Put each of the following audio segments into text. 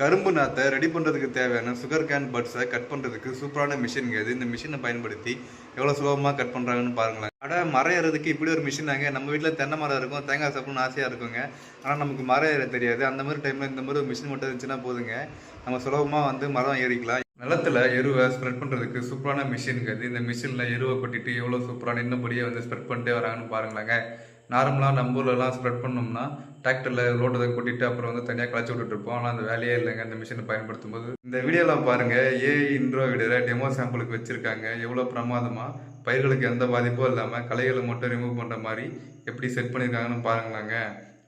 கரும்பு நாத்தை ரெடி பண்ணுறதுக்கு தேவையான சுகர் கேன் பட்ஸை கட் பண்ணுறதுக்கு சூப்பரான மிஷின் இது. இந்த மிஷினை பயன்படுத்தி எவ்வளோ சுலபமாக கட் பண்ணுறாங்கன்னு பாருங்களேன். அட மரம் ஏறதுக்கு இப்படி ஒரு மிஷின் தாங்க. நம்ம வீட்டில் தென்னை மரம் இருக்கும். தேங்காய் சாப்பிடணும்னு ஆசையாக இருக்குங்க. ஆனால் நமக்கு மரம் ஏற தெரியாது. அந்த மாதிரி டைமில் இந்த மாதிரி ஒரு மிஷின் மட்டும் இருந்துச்சுன்னா போதுங்க. நம்ம சுலபமாக வந்து மரம் ஏறிக்கலாம். நிலத்துல எருவை ஸ்ப்ரெட் பண்ணுறதுக்கு சூப்பரான மிஷின் இது. இந்த மிஷினில் எருவை கொட்டிட்டு எவ்வளோ சூப்பரான இன்னபடியே வந்து ஸ்ப்ரெட் பண்ணிட்டே வராங்கன்னு பாருங்களேங்க. நார்மலாக நம்ம ஊர்லலாம் ஸ்ப்ரெட் பண்ணோம்னா டிராக்டரில் ரோட்டை கொட்டிட்டு அப்புறம் வந்து தனியாக களைச்சி விட்டுட்டு இருப்போம். ஆனால் அந்த வேலையே இல்லைங்க. அந்த மிஷினை பயன்படுத்தும் போது இந்த வீடியோவில் பாருங்கள் ஏ இன்ட்ரோ வீடியோவில் டெமோ சாம்பிளுக்கு வச்சுருக்காங்க. எவ்வளோ பிரமாதமாக பயிர்களுக்கு எந்த பாதிப்பும் இல்லாமல் களைகளை மட்டும் ரிமூவ் பண்ணுற மாதிரி எப்படி செட் பண்ணியிருக்காங்கன்னு பாருங்களாங்க.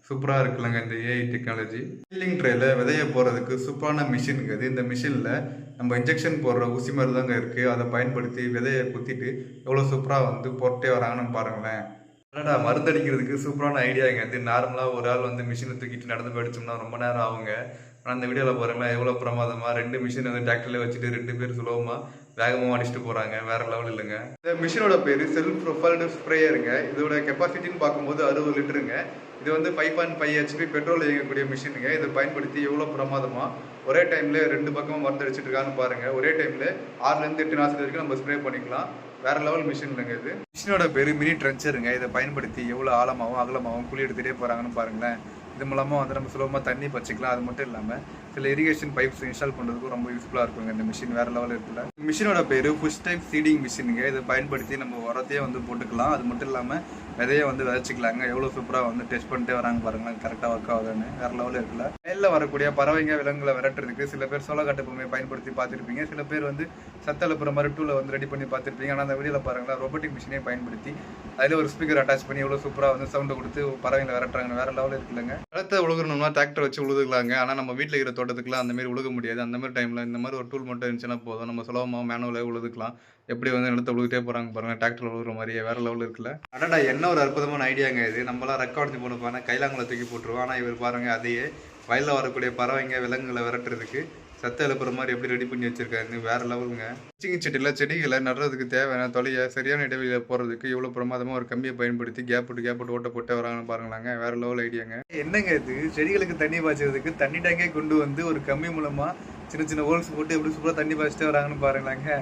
சூப்பராக இருக்குல்லங்க இந்த ஏஐ டெக்னாலஜி ஃபில்லிங் ட்ரேல விதைய போகிறதுக்கு சூப்பரான மிஷினுங்க இது இந்த மிஷினில் நம்ம இன்ஜெக்ஷன் போடுற ஊசி மாதிரி தாங்க இருக்குது அதை பயன்படுத்தி விதையை குத்திட்டு எவ்வளோ சூப்பராக வந்து போட்டே வராங்கன்னு பாருங்களேன். அடடா மருந்தடிக்கிறதுக்கு சூப்பரான ஐடியாங்க இது நார்மலாக ஒரு ஆள் வந்து மிஷினை தூக்கிட்டு நடந்து போயிடுச்சோம்னா ரொம்ப நேரம் ஆகுங்க. ஆனால் அந்த வீடியோவில் பாருங்களேன் எவ்வளோ பிரமாதமாக ரெண்டு மிஷின் வந்து டிராக்டர்ல வச்சுட்டு ரெண்டு பேர் சுலபமாக வேகமாக அடிச்சுட்டு போகிறாங்க வேற லெவல் இல்லைங்க. இந்த மிஷினோட பேர் செல்ஃப் ப்ரொஃபைல்டு ஸ்ப்ரேயருங்க இதோட கெப்பாசிட்டின்னு பார்க்கும்போது அறுபது லிட்டருங்க. இது வந்து five point five HP petrol இயங்கக்கூடிய மிஷினுங்க. இதை பயன்படுத்தி எவ்வளோ பிரமாதமாக ஒரே டைமில் ரெண்டு பக்கமும் மருந்து அடிச்சிட்டு இருக்கான்னு பாருங்கள் ஒரே டைமில் ஆறுலேருந்து எட்டு நாசத்து வரைக்கும் நம்ம ஸ்ப்ரே பண்ணிக்கலாம். வேற லெவல் மிஷின் இல்லைங்க இது. மிஷினோட பேர் மினி ட்ரென்ச்சருங்க இதை பயன்படுத்தி எவ்வளோ ஆழமாகவும் அகலமாகவும் குழி எடுத்துகிட்டே போகிறாங்கன்னு பாருங்களேன். இது மூலமாக வந்து நம்ம சுலபமாக தண்ணி பச்சிக்கலாம். அது மட்டும் இல்லாமல் சில இரிகேஷன் பைப்ஸ் இன்ஸ்டால் பண்ணுறதுக்கும் ரொம்ப யூஸ்ஃபுல்லாக இருக்குங்க இந்த மிஷின் வேறு லெவலில் இருக்குல்ல. மிஷினோட பேர் ஃபுஷ் டைப் சீடிங் மிஷினுங்க இதை பயன்படுத்தி நம்ம உரத்தையே வந்து போட்டுக்கலாம். அது மட்டும் இல்லாமல் விதையை வந்து விதைச்சிக்கலாங்க. எவ்வளோ சூப்பராக வந்து டெஸ்ட் பண்ணிட்டே வராங்க பாருங்களேன். கரெக்டாக ஒர்க் ஆகுதுன்னு. வேற லெவலில் இருக்குல்ல. மேலில் வரக்கூடிய பறவைங்க விலங்குகளை விரட்டுறதுக்கு சில பேர் சோளக்காட்டு பொம்மையை பயன்படுத்தி பார்த்துருப்பீங்க. சில பேர் வந்து சத்த மாதிரி டூவில் வந்து ரெடி பண்ணி பார்த்துருப்பீங்க. ஆனால் அந்த வீடியோவில் பாருங்களேன் ரொபோட்டிக் மிஷினே பயன்படுத்தி அதில் ஒரு ஸ்பீக்கர் அட்டாச் பண்ணி எவ்வளோ சூப்பராக வந்து சவுண்டை கொடுத்து பறவைங்களை விரட்டுறாங்க வேறு லெவலில் இருக்குல்லங்க. நிலத்தை உழுகணும்னா டிராக்டர் வச்சு உழுதுக்கலாங்க. ஆனால் நம்ம வீட்டில் இருக்கிற தோட்டத்துக்குலாம் அந்த மாதிரி உழுக முடியாது. அந்த மாதிரி டைமில் இந்த மாதிரி ஒரு டூல் மட்டும் இருந்துச்சுன்னா போதும். நம்ம சுலபமாக மேனுவலாக உழுதுக்கலாம். எப்படி வந்து நிலத்தை உழுகிட்டே போகிறாங்க பாருங்க. டிராக்டர் உழுகுற மாதிரியே வேற லெவலில் இருக்குல்ல. அடடா என்ன ஒரு அற்புதமான ஐடியாங்க இது. நம்மளாம் ரெக்கார்ட் போன பாருங்க கைலாங்களை தூக்கி போட்டுருவோம். ஆனால் இவர் பாருங்க அதையே வயலில் வரக்கூடிய பறவைங்க விலங்குகளை விரட்டுறதுக்கு சத்த எழுப்புற மாதிரி எப்படி ரெடி பண்ணி வச்சிருக்காருன்னு வேற லெவலுங்க சிங்க செடியில் செடிகளை நடுறதுக்கு தேவையான தொலையை சரியான இடைவெளியில் போகிறதுக்கு இவ்வளோ பிரமாதமாக ஒரு கம்பியை பயன்படுத்தி கேப் போட்டு கேப் போட்டு ஓட்ட போட்டே வராங்கன்னு பாருங்களாங்க. வேற லெவல் ஐடியாங்க. என்னங்க இது? செடிகளுக்கு தண்ணி பாய்ச்சதுக்கு தண்ணி டேங்கே கொண்டு வந்து ஒரு கம்மி மூலமாக சின்ன சின்ன ஹோல்ஸ் போட்டு எப்படி சூப்பராக தண்ணி பாய்ச்சிட்டே வராங்கன்னு பாருங்களாங்க.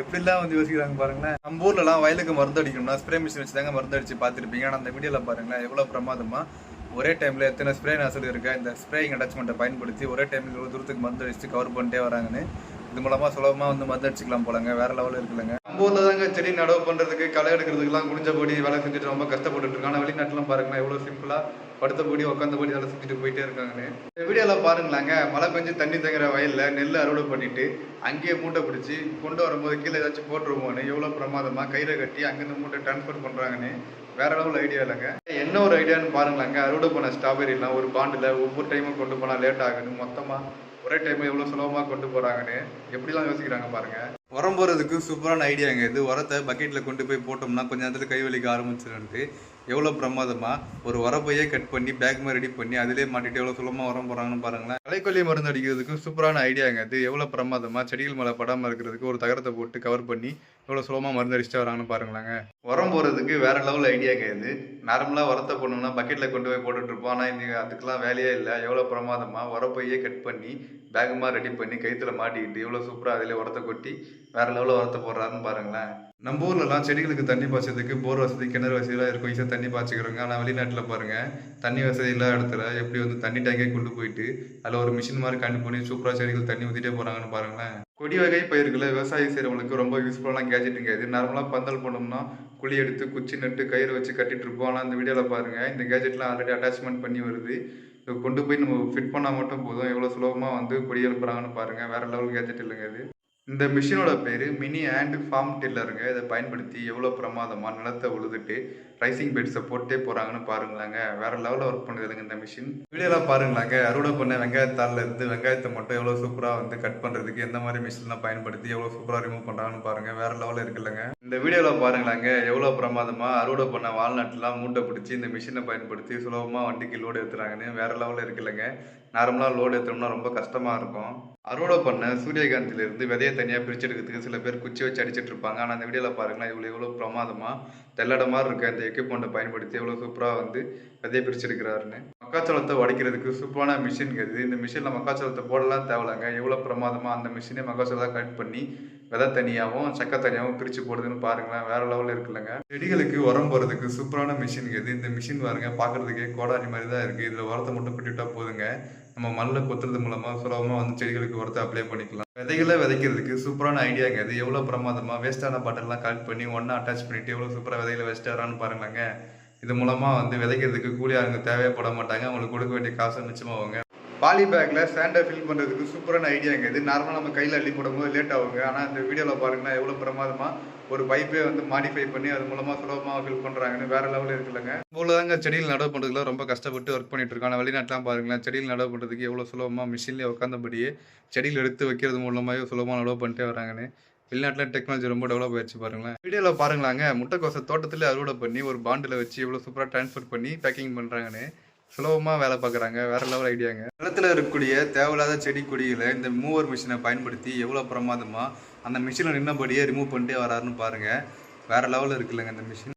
எப்படிலாம் வந்து யோசிக்கிறாங்க பாருங்களேன். நம்ம ஊர்லலாம் வயலுக்கு மருந்து அடிக்கணும்னா ஸ்ப்ரே மிஷின் வச்சு தாங்க மருந்து அடிச்சு பார்த்துருப்பீங்க. ஆனால் அந்த வீடியோவில் பாருங்களேன் எவ்வளோ பிரமாதமாக ஒரே டைமில் எத்தனை ஸ்ப்ரே நாசல் இருக்கா இந்த ஸ்ப்ரேயிங் அட்டாச்மெண்ட்டை பயன்படுத்தி ஒரே டைமில் இவ்வளோ தூரத்துக்கு மருந்து அடிச்சு கவர் பண்ணிட்டே வராங்கன்னு. இது மூலமாக சுலபமாக வந்து மருந்து அடிச்சுக்கலாம் போலங்க. வேற லெவலில் இருக்குல்லங்க. நம்ம ஊரில் தாங்க செடி நடவு பண்ணுறதுக்கு களை எடுக்கிறதுக்குலாம் குடிஞ்சபடி வேலை செஞ்சுட்டு ரொம்ப கஷ்டப்பட்டுட்டு இருக்காங்க. ஆனால் வெளிநாட்டுலாம் பாருங்களேன் எவ்வளோ சிம்பிளாக படுத்தபடி உட்காந்தபடி வேலை செஞ்சுட்டு போயிட்டே இருக்காங்கன்னு. இந்த வீடியோவில் பாருங்களாங்க. மழை பெஞ்சு தண்ணி தங்குற வயலில் நெல் அறுவடை பண்ணிட்டு அங்கேயே மூட்டை பிடிச்சி கொண்டு வரும்போது கீழே ஏதாச்சும் போட்டுருவோன்னு எவ்வளோ பிரமாதமாக கயிறை கட்டி அங்கேருந்து மூட்டை டிரான்ஸ்ஃபர் பண்ணுறாங்கன்னு வேற லெவல் ஐடியா இல்லைங்க. என்ன ஒரு ஐடியான்னு பாருங்களாங்க அறுவடை பண்ண ஸ்ட்ராபெரிலாம் ஒரு பாண்டில் ஒவ்வொரு டைமும் கொண்டு போனால் லேட் ஆகுன்னு மொத்தமாக ஒரே டைம் எவ்வளோ சுலபமாக கொண்டு போகிறாங்கன்னு எப்படிலாம் யோசிக்கிறாங்க பாருங்க. உரம் போகிறதுக்கு சூப்பரான ஐடியாங்க இது உரத்தை பக்கெட்டில் கொண்டு போய் போட்டோம்னா கொஞ்ச நேரத்தில் கை வலிக்க ஆரம்பிச்சிருந்து எவ்வளோ பிரமாதமாக ஒரு உரப்பையே கட் பண்ணி பேக் மாதிரி ரெடி பண்ணி அதிலே மாட்டிட்டு எவ்வளோ சுலபமாக உரம் போகிறாங்கன்னு பாருங்களேன். களைக்கொல்லி மருந்து அடிக்கிறதுக்கு சூப்பரான ஐடியாங்க இது எவ்வளோ பிரமாதமாக செடிகள் மேலே படாமல் இருக்கிறதுக்கு ஒரு தகரத்தை போட்டு கவர் பண்ணி எவ்வளோ சுலபமாக மருந்து அடிச்சுட்டு வராங்கன்னு பாருங்களாங்க. உரம் போகிறதுக்கு வேற லெவலில் ஐடியா கிடையாது. நார்மலாக உரத்தை போடணும்னா பக்கெட்டில் கொண்டு போய் போட்டுட்ருப்போம் ஆனால் இன்னைக்கு அதுக்கெல்லாம் வேலையே இல்லை. எவ்வளோ பிரமாதமாக உரப்பையே கட் பண்ணி பேகுமாக ரெடி பண்ணி கைத்துல மாட்டிக்கிட்டு எவ்வளோ சூப்பராக அதிலே உரத்தை கொட்டி வேறு லெவலில் உரத்தை போடுறாருன்னு பாருங்களேன். நம்ம ஊர்லலாம் செடிகளுக்கு தண்ணி பாய்ச்சதுக்கு போர் வசதி கிணறு வசதியெல்லாம் இருக்கும். ஈஸியாக தண்ணி பாய்ச்சிக்கிறோங்க ஆனால் வெளிநாட்டில் பாருங்கள் தண்ணி வசதி இல்லாத இடத்துல எப்படி வந்து தண்ணி டேங்கே கொண்டு போயிட்டு அதில் ஒரு மிஷின் மாதிரி கண்டு பண்ணி சூப்பராக செடிகள் தண்ணி ஊற்றிட்டே போகிறாங்கன்னு பாருங்களேன். கொடி வகை பயிர்களை விவசாயம் செய்கிறவங்களுக்கு ரொம்ப யூஸ்ஃபுல்லான கேஜெட்டுங்க இது நார்மலாக பந்தல் போனோம்னா குழி எடுத்து குச்சி நட்டு கயிறு வச்சு கட்டிட்டு இருப்போம். ஆனால் இந்த வீடியோவில் பாருங்கள் இந்த கேஜெட்லாம் ஆல்ரெடி அட்டாச்மெண்ட் பண்ணி வருது. இதை கொண்டு போய் நம்ம ஃபிட் பண்ணால் மட்டும் போதும். எவ்வளோ சுலபமாக வந்து கொடி எழுப்புறாங்கன்னு பாருங்கள் வேறு லெவல் கேஜெட் இல்லைங்க இது. இந்த மிஷினோட பேர் மினி ஹேண்ட் ஃபார்ம் டில்லருங்க இதை பயன்படுத்தி எவ்வளோ பிரமாதமாக நிலத்தை உழுதுட்டு ரைசிங் பெட்ஸை போட்டே போகிறாங்கன்னு பாருங்களாங்க. வேற லெவலில் ஒர்க் பண்ணுதுங்க இந்த மிஷின் வீடியோலாம் பாருங்களாங்க. அறுவடை பண்ண வெங்காயத்தாளில் இருந்து வெங்காயத்தை மட்டும் எவ்வளோ சூப்பராக வந்து கட் பண்ணுறதுக்கு எந்த மாதிரி மிஷின்லாம் பயன்படுத்தி எவ்வளோ சூப்பராக ரிமூவ் பண்ணுறாங்கன்னு பாருங்க. வேற லெவலில் இருக்குல்லங்க. இந்த வீடியோவில் பாருங்களாங்க. எவ்வளோ பிரமாதமாக அறுவடை பண்ண வால்நட்லாம் மூட்டை பிடிச்சி இந்த மிஷினை பயன்படுத்தி சுலபமாக வண்டிக்கு லோடு ஏற்றுறாங்கன்னு வேற லெவலில் இருக்குல்லங்க. நார்மலாக லோடு ஏற்றணும்னா ரொம்ப கஷ்டமாக இருக்கும். அறுவடை பண்ண சூரியகாந்தியிலிருந்து விதையை தனியாக பிரிச்சு எடுக்கிறதுக்கு சில பேர் குச்சி வச்சு அடிச்சிட்டு இருப்பாங்க. ஆனால் அந்த வீடியோவில் பாருங்களேன் இவ்வளோ எவ்வளோ பிரமாதமாக தெல்லடமாக இருக்க இந்த எக்யூப்மெண்ட்டை பயன்படுத்தி எவ்வளோ சூப்பராக வந்து விதைய பிரிச்சிருக்கிறாருன்னு. மக்காச்சோளத்தை உடைக்கிறதுக்கு சூப்பரான மிஷின் இது. இந்த மிஷினில் மக்காச்சோளத்தை போடலாம் தேவலைங்க. எவ்வளோ பிரமாதமாக அந்த மிஷினே மக்காச்சோளத்தை கட் பண்ணி விதை தனியாகவும் சக்கை தனியாகவும் பிரித்து போடுதுன்னு பாருங்களேன். வேறு லெவலில் இருக்குல்லங்க. செடிகளுக்கு உரம் போகிறதுக்கு சூப்பரான மிஷின் இது. இந்த மிஷின் பாருங்க பார்க்கறதுக்கே கோடாரி மாதிரி தான் இருக்குது இதில் உரத்தை மட்டும் கொட்டிட்டா போதுங்க. நம்ம மண்ணில் கொத்துறது மூலமாக சுலபமாக வந்து செடிகளுக்கு உரத்தை அப்ளை பண்ணிக்கலாம். விதைகளை விதைக்கிறதுக்கு சூப்பரான ஐடியாங்க இது. எவ்வளோ பிரமாதமாக வேஸ்ட்டான பாட்டெல்லாம் கலெக்ட் பண்ணி ஒன்றா அட்டாச் பண்ணிட்டு எவ்வளோ சூப்பராக விதைகளை வச்சுட்டாரான்னு பாருங்களாங்க. இது மூலமாக வந்து விதைக்கிறதுக்கு கூலி ஆளுங்க தேவைப்பட மாட்டாங்க. அவங்களுக்கு கொடுக்க வேண்டிய காசு மிச்சமாகுங்க. பாலி பேக்கில் சேண்டை ஃபில் பண்ணுறதுக்கு சூப்பரான ஐடியாங்க இது நார்மலாக நம்ம கையில் அள்ளி போடும்போது லேட் ஆகுங்க. ஆனால் இந்த வீடியோவில் பாருங்கன்னா எவ்வளோ பிரமாதமாக ஒரு பைப்பே வந்து மாடிஃபை பண்ணி அது மூலமாக சுலபமாக ஃபில் பண்ணுறாங்கன்னு வேறு லெவலில் இருக்குல்லங்க இவ்வளோதாங்க செடியில் நடவு பண்ணுறதுல ரொம்ப கஷ்டப்பட்டு ஒர்க் பண்ணிட்டு இருக்கோம் ஆனால் பாருங்களேன் செடியில் நடவு பண்ணுறதுக்கு எவ்வளோ சுலபமாக மிஷின்லேயே உட்காந்தபடியே செடியில் எடுத்து வைக்கிறது மூலமாகவே சுலபமாக நடவு பண்ணிட்டே வராங்கன்னு. வெளிநாட்டில் டெக்னாலஜி ரொம்ப டெவலப் ஆயிடுச்சு பாருங்களேன். வீடியோவில் பாருங்களாங்க முட்டைக்கோசை தோட்டத்தில் அறுவடை பண்ணி ஒரு பாண்டில் வச்சு எவ்வளோ சூப்பராக ட்ரான்ஸ்ஃபர் பண்ணி பேக்கிங் பண்ணுறாங்கன்னு சுலபமாக வேலை பார்க்குறாங்க. வேற லெவல் ஐடியாங்க. நிலத்தில் இருக்கக்கூடிய தேவையில்லாத செடி கொடிகளை இந்த மூவர் மிஷினை பயன்படுத்தி எவ்வளோ பிரமாதமாக அந்த மிஷினில் நின்னபடியே ரிமூவ் பண்ணிட்டே வராருன்னு பாருங்கள் வேற லெவலில் இருக்குல்லங்க இந்த மிஷின்